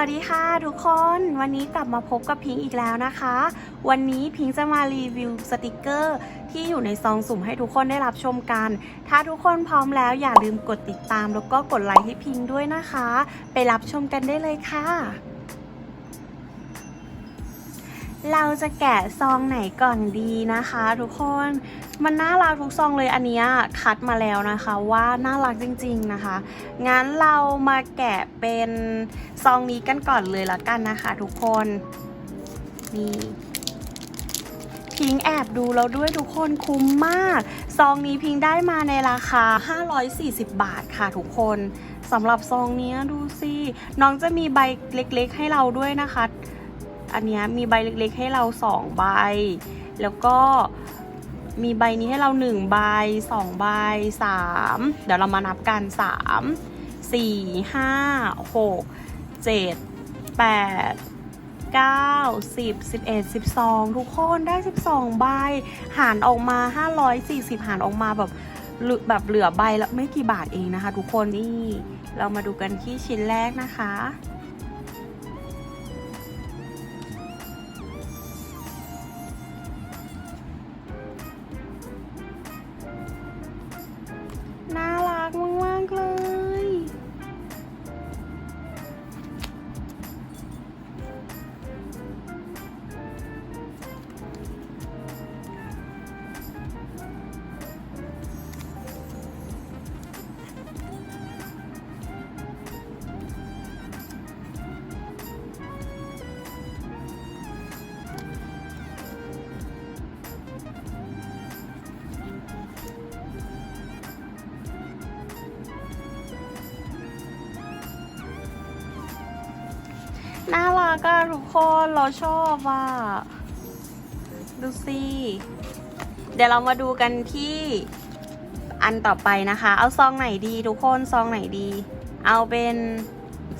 วัสดีค่ะทุกคนวันนี้กลับมาพบกับพิงค์อีกแล้วนะคะ วันนี้พิงค์จะมารีวิวสติกเกอร์ที่อยู่ในซองสุ่มให้ทุกคนได้รับชมกัน ถ้าทุกคนพร้อมแล้วอย่าลืมกดติดตามแล้วก็กดไลค์ให้พิงค์ด้วยนะคะ ไปรับชมกันได้เลยค่ะ เราจะแกะซองไหนก่อนดีนะคะ ทุกคนมันน่ารักทุกซองเลยอันนี้คัดมาแล้วนะคะว่าน่ารักจริง ๆนะคะ งั้นเรามาแกะเป็นซองนี้กันก่อนเลยละกันนะคะ ทุกคนนี่พิงแอบดูแล้วด้วยทุกคนคุ้มมาก ซองนี้พิงได้มาในราคา 540 บาทค่ะทุกคนสำหรับซองนี้ดูสิ น้องจะมีใบเล็กๆให้เราด้วยนะคะ อันนี้มีใบเล็กๆ ให้เราสองใบ แล้วก็มีใบนี้ให้เราหนึ่งใบสองใบสามเดี๋ยวเรามานับกันสามสี่ห้าหกเจ็ดแปดเก้าสิบสิบเอ็ดสิบสองทุกคนได้สิบสองใบ หารออกมาห้าร้อยสี่สิบหารออกมาแบบแบบเหลือใบและไม่กี่บาทเองนะคะ ทุกคนนี่เรามาดูกันที่ชิ้นแรกนะคะ รักอะทุกคนเราชอบอะ ดูสิ เดี๋ยวเรามาดูกันที่อันต่อไปนะคะ เอาซองไหนดีทุกคนซองไหนดี เอาเป็น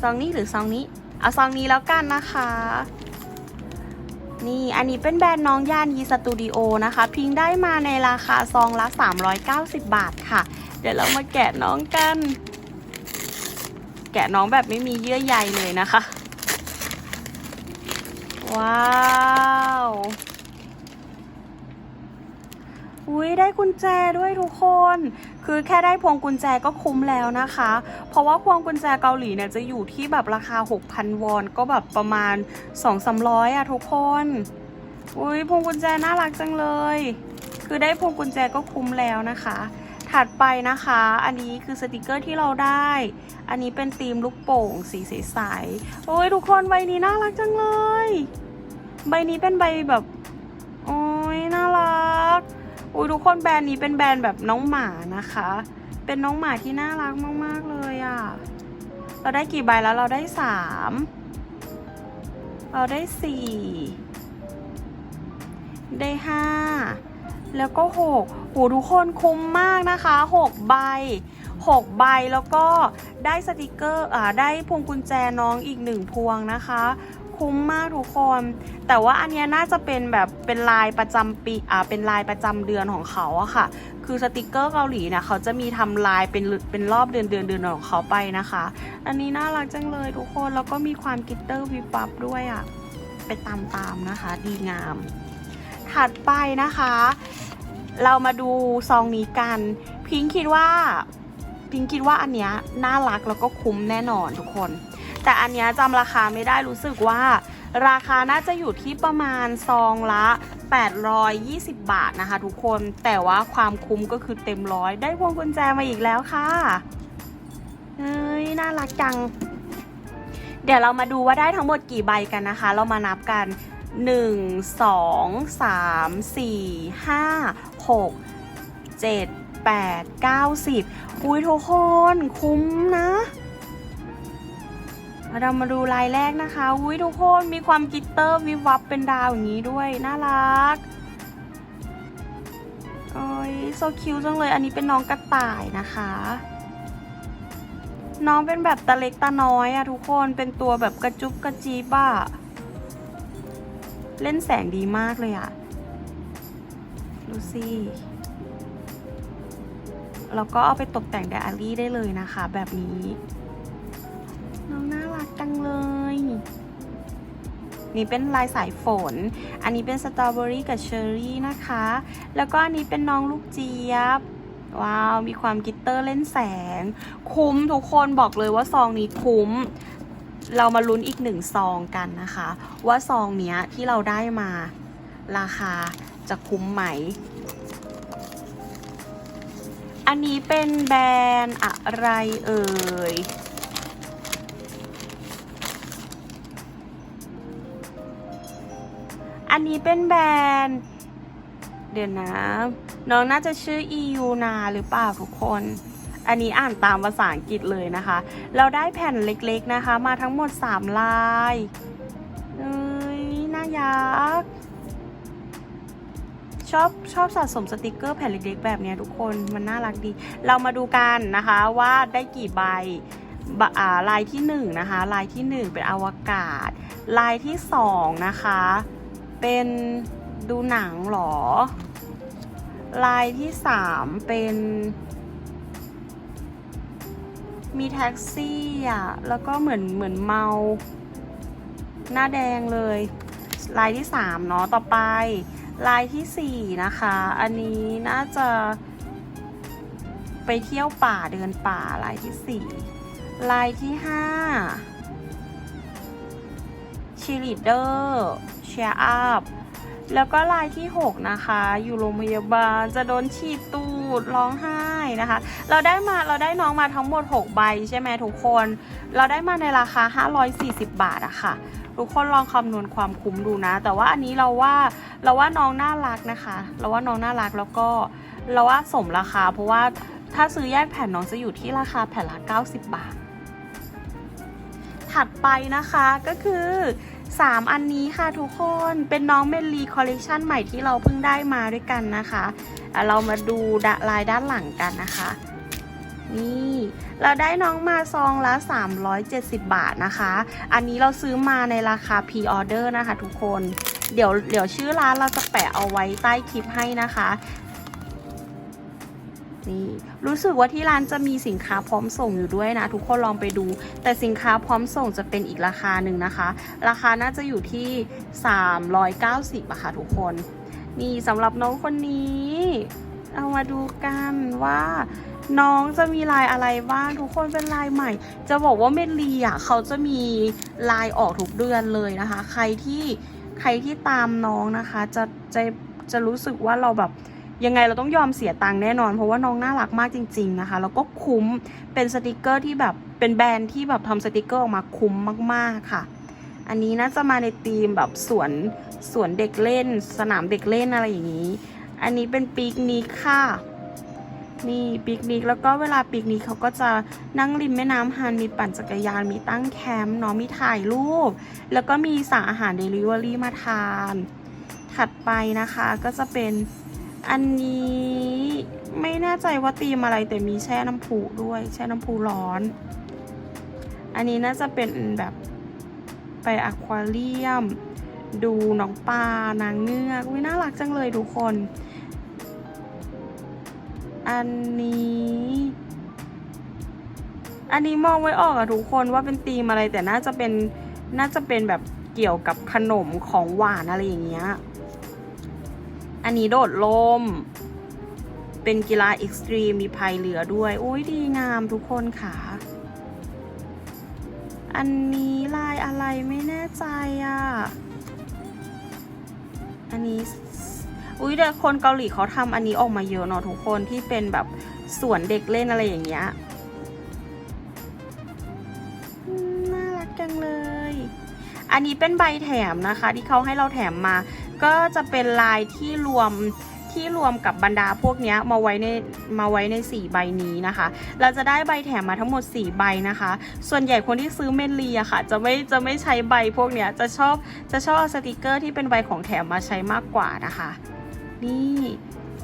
ซองนี้หรือซองนี้ เอาซองนี้แล้วกันนะคะ นี่อันนี้เป็นแบรนด์น้องย่านยีสตูดิโอนะคะ พิงได้มาในราคาซองละ 390 บาทค่ะ เดี๋ยวเรามาแกะน้องกัน แกะน้องแบบไม่มีเยื่อใยเลยนะคะ ว้าวอุ้ยได้กุญแจด้วยทุกคน คือแค่ได้พวงกุญแจก็คุ้มแล้วนะคะ เพราะว่าพวงกุญแจเกาหลีเนี่ยจะอยู่ที่แบบราคา 6,000 วอน ก็แบบประมาณ 2-300อะทุกคน อุ้ยพวงกุญแจน่ารักจังเลย คือได้พวงกุญแจก็คุ้มแล้วนะคะ ถัดไปนะคะ อันนี้คือสติกเกอร์ที่เราได้ อันนี้เป็นธีมลูกโป่งสีใสๆโอ้ยทุกคนใบนี้น่ารักจังเลย ใบนี้เป็นใบแบบ โอ้ยน่ารักอุ้ยทุกคนแบรนด์นี้เป็นแบรนด์แบบน้องหมานะคะ เป็นน้องหมาที่น่ารักมากๆเลยอะ่ะ เราได้กี่ใบแล้วเราได้สามเราได้สี่ได้ห้า แล้วก็หกโหทุกคนคุ้มมากนะคะหกใบหกใบแล้วก็ได้สติกเกอร์อ่าได้พวงกุญแจน้องอีกหนึ่งพวงนะคะ คุ้มมากทุกคน แต่ว่าอันเนี้ยน่าจะเป็นแบบเป็นลายประจำปีอ่าเป็นลายประจำเดือนของเขาอะค่ะ คือสติกเกอร์เกาหลีเนี่ยเขาจะมีทำลายเป็นเป็นรอบเดือนเดือนเดือนของเขาไปนะคะ อันนี้น่ารักจังเลยทุกคนแล้วก็มีความกิตเตอร์วิบวับด้วยอะไปตามๆนะคะ ดีงาม ถัดไปนะคะ เรามาดูซองนี้กัน พิงคิดว่า พิงค์คิดว่าอันเนี้ยน่ารักแล้วก็คุ้มแน่นอนทุกคน แต่อันเนี้ยจำราคาไม่ได้รู้สึกว่า ราคาน่าจะอยู่ที่ประมาณซองละ 820 บาทนะคะ ทุกคน แต่ว่าความคุ้มก็คือเต็มร้อยได้พวงกุญแจมาอีกแล้วค่ะเฮ้ยน่ารักจัง เดี๋ยวเรามาดูว่าได้ทั้งหมดกี่ใบกันนะคะ เรามานับกัน1 2 3 4 5 6 7 8 9 10อุ้ยทุกคนคุ้มนะเรามาดูลายแรกนะคะ อุ้ยทุกคนมีความกิตเตอร์วิวับเป็นดาวอย่างนี้ด้วย น่ารักโอ้ยโซคิวจังเลย อันนี้เป็นน้องกระต่ายนะคะ น้องเป็นแบบตาเล็กตาน้อยอะทุกคน เป็นตัวแบบกระจุบกระจีบอะ เล่นแสงดีมากเลยอะดูสิแล้วก็เอาไปตกแต่งไดอารี่ได้เลยนะคะ แบบนี้ น้องน่ารักจังเลย นี่เป็นลายสายฝน อันนี้เป็นสตรอเบอรี่กับเชอร์รี่นะคะ แล้วก็อันนี้เป็นน้องลูกเจี๊ยบ ว้าว มีความกิตเตอร์เล่นแสง คุ้มทุกคนบอกเลยว่าซองนี้คุ้ม เรามาลุ้นอีกหนึ่งซองกันนะคะ ว่าซองเนี้ยที่เราได้มาราคาจะคุ้มไหม อันนี้เป็นแบรนด์อะไรเอ่ย อันนี้เป็นแบรนด์ เดี๋ยวนะ น้องน่าจะชื่อ EU นาหรือเปล่าทุกคน อันนี้อ่านตามภาษาอังกฤษเลยนะคะ เราได้แผ่นเล็กๆนะคะ มาทั้งหมด 3 ลายเอ้ยน่ายักชอบชอบสะสมสติกเกอร์แผ่นเล็กๆแบบเนี้ยทุกคนมันน่ารักดี เรามาดูกันนะคะว่าได้กี่ใบลายที่1นะคะลายที่ 1 เป็นอวกาศ ลายที่2นะคะ เป็นดูหนังหรอ ลายที่ 3 เป็น มีแท็กซี่อะ แล้วก็เหมือนเหมือนเมา หน้าแดงเลย ลายที่ 3 เนาะ ต่อไป ลายที่ 4 นะคะ อันนี้น่าจะไปเที่ยวป่าเดินป่าลายที่ 4 ลายที่5ชีลีเดอร์เชียร์อัพแล้วก็ลายที่ 6 นะคะ อยู่โรงพยาบาลจะโดนฉีดตูดร้องไห้ นะคะ เราได้มาเราได้น้องมาทั้งหมด 6 ใบใช่ไหมทุกคน เราได้มาในราคา 540 บาทอะค่ะ ทุกคนลองคำนวณความคุ้มดูนะ แต่ว่าอันนี้เราว่าเราว่าน้องน่ารักนะคะ เราว่าน้องน่ารักแล้วก็เราว่าสมราคา เพราะว่าถ้าซื้อแยกแผ่นน้องจะอยู่ที่ราคาแผ่นละ 90 บาท ถัดไปนะคะก็คือ 3 อันนี้ค่ะทุกคนเป็นน้องเมลลีคอลเลกชันใหม่ที่เราเพิ่งได้มาด้วยกันนะคะ เรามาดูดลายด้านหลังกันนะคะ นี่ เราได้น้องมาซองละ 370 บาทนะคะ อันนี้เราซื้อมาในราคา p ีออเดอร์นะคะทุกคน เดี๋ยวเดี๋ยวชื่อร้านเราจะแปะเอาไว้ใต้คลิปให้นะคะนี่รู้สึกว่าที่ร้านจะมีสินค้าพร้อมส่งอยู่ด้วยนะ ทุกคนลองไปดู แต่สินค้าพร้อมส่งจะเป็นอีกราคาหนึ่งนะคะ ราคาน่าจะอยู่ที่ 390อะค่ะทุกคน นี่สำหรับน้องคนนี้ เอามาดูกันว่า น้องจะมีลายอะไรบ้างทุกคนเป็นลายใหม่ จะบอกว่าเมลีอะเขาจะมีลายออกทุกเดือนเลยนะคะ ใครที่ใครที่ตามน้องนะคะ จะจะจะรู้สึกว่าเราแบบยังไงเราต้องยอมเสียตังค์แน่นอน เพราะว่าน้องน่ารักมากจริง ๆนะคะ แล้วก็คุ้มเป็นสติกเกอร์ที่แบบเป็นแบรนด์ที่แบบทำสติกเกอร์ออกมาคุ้มมากๆค่ะ อันนี้น่าจะมาในธีมแบบสวนสวนเด็กเล่น สนามเด็กเล่นอะไรอย่างนี้ อันนี้เป็นปีกนิกค่ะนี่ปิกนิกแล้วก็เวลาปิกนิกเขาก็จะนั่งริมแม่น้ำฮันมีปั่นจักรยานมีตั้งแคมป์เนาะมีถ่ายรูป แล้วก็มีสั่งอาหารเดลิเวอรี่มาทาน ถัดไปนะคะก็จะเป็นอันนี้ไม่แน่ใจว่าตีมอะไรแต่มีแช่น้ำพุด้วย แช่น้ำพุร้อน อันนี้น่าจะเป็นแบบ ไปอควาเรียม ดูน้องปลานางเงือกวิน่ารักจังเลยทุกคน อันนี้ อันนี้มองไว้ออกอะทุกคนว่าเป็นธีมอะไรแต่น่าจะเป็นน่าจะเป็นแบบเกี่ยวกับขนมของหวานอะไรอย่างเงี้ย อันนี้โดดลม เป็นกีฬาเอ็กซ์ตรีมมีพายเรือด้วยโอ้ยดีงามทุกคนค่ะ อันนี้ลายอะไรไม่แน่ใจอะอันนี้ อุ้ยแต่คนเกาหลีเขาทำอันนี้ออกมาเยอะเนาะทุกคนที่เป็นแบบสวนเด็กเล่นอะไรอย่างเงี้ย น่ารักจังเลย อันนี้เป็นใบแถมนะคะ ที่เขาให้เราแถมมา ก็จะเป็นลายที่รวม ที่รวมกับบรรดาพวกนี้มาไว้ในมาไว้ใน 4 ใบนี้นะคะ เราจะได้ใบแถมมาทั้งหมด 4 ใบนะคะ ส่วนใหญ่คนที่ซื้อเมนลีอะค่ะ จะไม่จะไม่ใช้ใบพวกเนี้ยจะชอบจะชอบสติกเกอร์ที่เป็นใบของแถมมาใช้มากกว่านะคะ นี่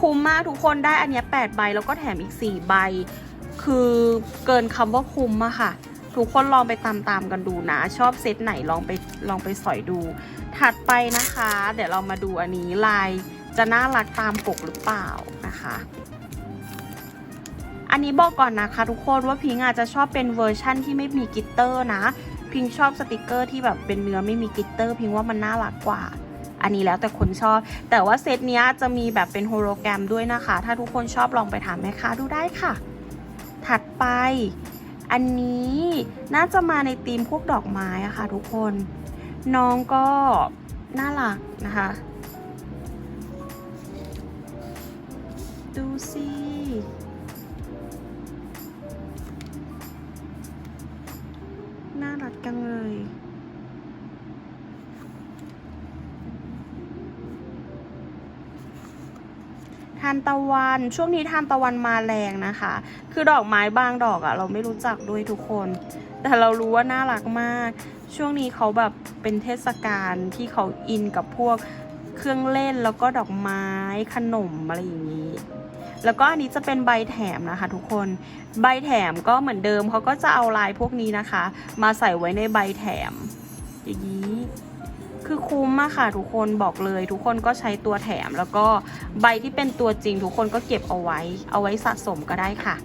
คุ้มมากทุกคนได้อันนี้8ใบแล้วก็แถมอีก 4 ใบ คือเกินคำว่าคุ้มอะค่ะ ทุกคนลองไปตามๆกันดูนะ ชอบเซตไหนลองไปลองไปสอยดู ถัดไปนะคะ เดี๋ยวเรามาดูอันนี้ลาย จะน่ารักตามปกหรือเปล่านะคะ อันนี้บอกก่อนนะคะทุกคนว่าพิงอาจจะชอบเป็นเวอร์ชั่นที่ไม่มีกิตเตอร์นะ พิงชอบสติกเกอร์ที่แบบเป็นเนื้อไม่มีกิตเตอร์ พิงว่ามันน่ารักกว่าอันนี้แล้วแต่คนชอบ แต่ว่าเซตเนี้ยจะมีแบบเป็นโฮโลแกรมด้วยนะคะ ถ้าทุกคนชอบลองไปถามแม่ค้าดูได้ค่ะ ถัดไป อันนี้น่าจะมาในธีมพวกดอกไม้อะค่ะทุกคน น้องก็น่ารักนะคะ ดูสิน่ารักจังเลย ทานตะวันช่วงนี้ทานตะวันมาแรงนะคะ คือดอกไม้บางดอกอะเราไม่รู้จักด้วยทุกคน แต่เรารู้ว่าน่ารักมาก ช่วงนี้เขาแบบเป็นเทศกาลที่เขาอินกับพวกเครื่องเล่นแล้วก็ดอกไม้ขนมอะไรอย่างนี้ แล้วก็อันนี้จะเป็นใบแถมนะคะทุกคน ใบแถมก็เหมือนเดิมเขาก็จะเอาลายพวกนี้นะคะ มาใส่ไว้ในใบแถมอย่างนี้คือคุ้มมากค่ะทุกคนบอกเลย ทุกคนก็ใช้ตัวแถม แล้วก็ใบที่เป็นตัวจริง ทุกคนก็เก็บเอาไว้ เอาไว้สะสมก็ได้ค่ะ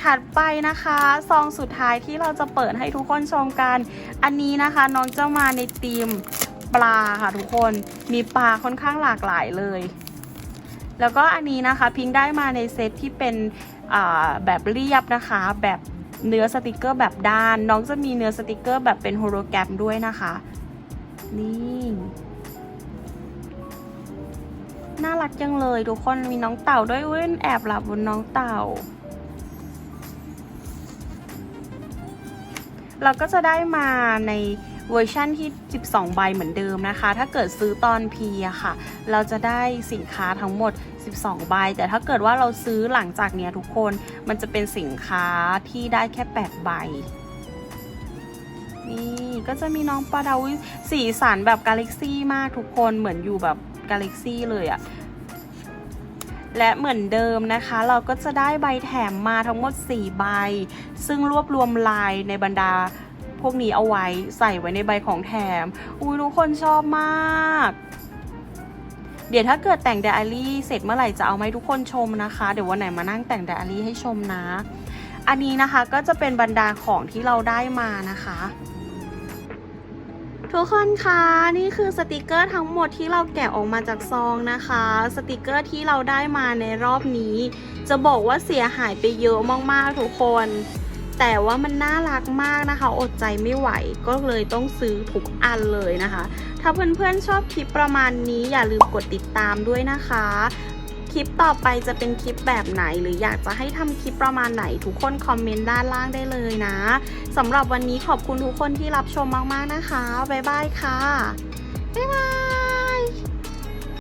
ถัดไปนะคะซองสุดท้ายที่เราจะเปิดให้ทุกคนชมกัน อันนี้นะคะน้องจะมาในธีมปลาค่ะทุกคนมีปลาค่อนข้างหลากหลายเลย แล้วก็อันนี้นะคะพิงได้มาในเซตที่เป็นแบบเรียบนะคะ แบบเนื้อสติกเกอร์แบบด้าน น้องจะมีเนื้อสติกเกอร์แบบเป็นโฮโลแกรมด้วยนะคะ นี่น่ารักจังเลยทุกคนมีน้องเต่าด้วยเว้นแอบหลับบนน้องเต่า เราก็จะได้มาใน เวอร์ชั่นที่ 12 ใบเหมือนเดิมนะคะ ถ้าเกิดซื้อตอน P อะค่ะ เราจะได้สินค้าทั้งหมด 12 ใบ แต่ถ้าเกิดว่าเราซื้อหลังจากเนี้ยทุกคน มันจะเป็นสินค้าที่ได้แค่ 8 ใบ นี่ก็จะมีน้องปลาดาวสีสันแบบกาแล็กซี่มากทุกคน เหมือนอยู่แบบกาแล็กซี่เลยอะและเหมือนเดิมนะคะ เราก็จะได้ใบแถมมาทั้งหมด 4 ใบ ซึ่งรวบรวมลายในบรรดา พวกนี้เอาไว้ใส่ไว้ในใบของแถม อุ้ยทุกคนชอบมาก เดี๋ยวถ้าเกิดแต่งไดอารี่เสร็จเมื่อไหร่จะเอามาให้ทุกคนชมนะคะ เดี๋ยววันไหนมานั่งแต่งไดอารี่ให้ชมนะ อันนี้นะคะก็จะเป็นบรรดาของที่เราได้มานะคะทุกคนคะนี่คือสติกเกอร์ทั้งหมดที่เราแกะออกมาจากซองนะคะ สติกเกอร์ที่เราได้มาในรอบนี้ จะบอกว่าเสียหายไปเยอะมากๆทุกคน แต่ว่ามันน่ารักมากนะคะ อดใจไม่ไหวก็เลยต้องซื้อทุกอันเลยนะคะ ถ้าเพื่อนๆชอบคลิปประมาณนี้อย่าลืมกดติดตามด้วยนะคะ คลิปต่อไปจะเป็นคลิปแบบไหน หรืออยากจะให้ทำคลิปประมาณไหน ทุกคนคอมเมนต์ด้านล่างได้เลยนะสำหรับวันนี้ขอบคุณทุกคนที่รับชมมากๆนะคะ บ๊ายบายค่ะบ๊ายบาย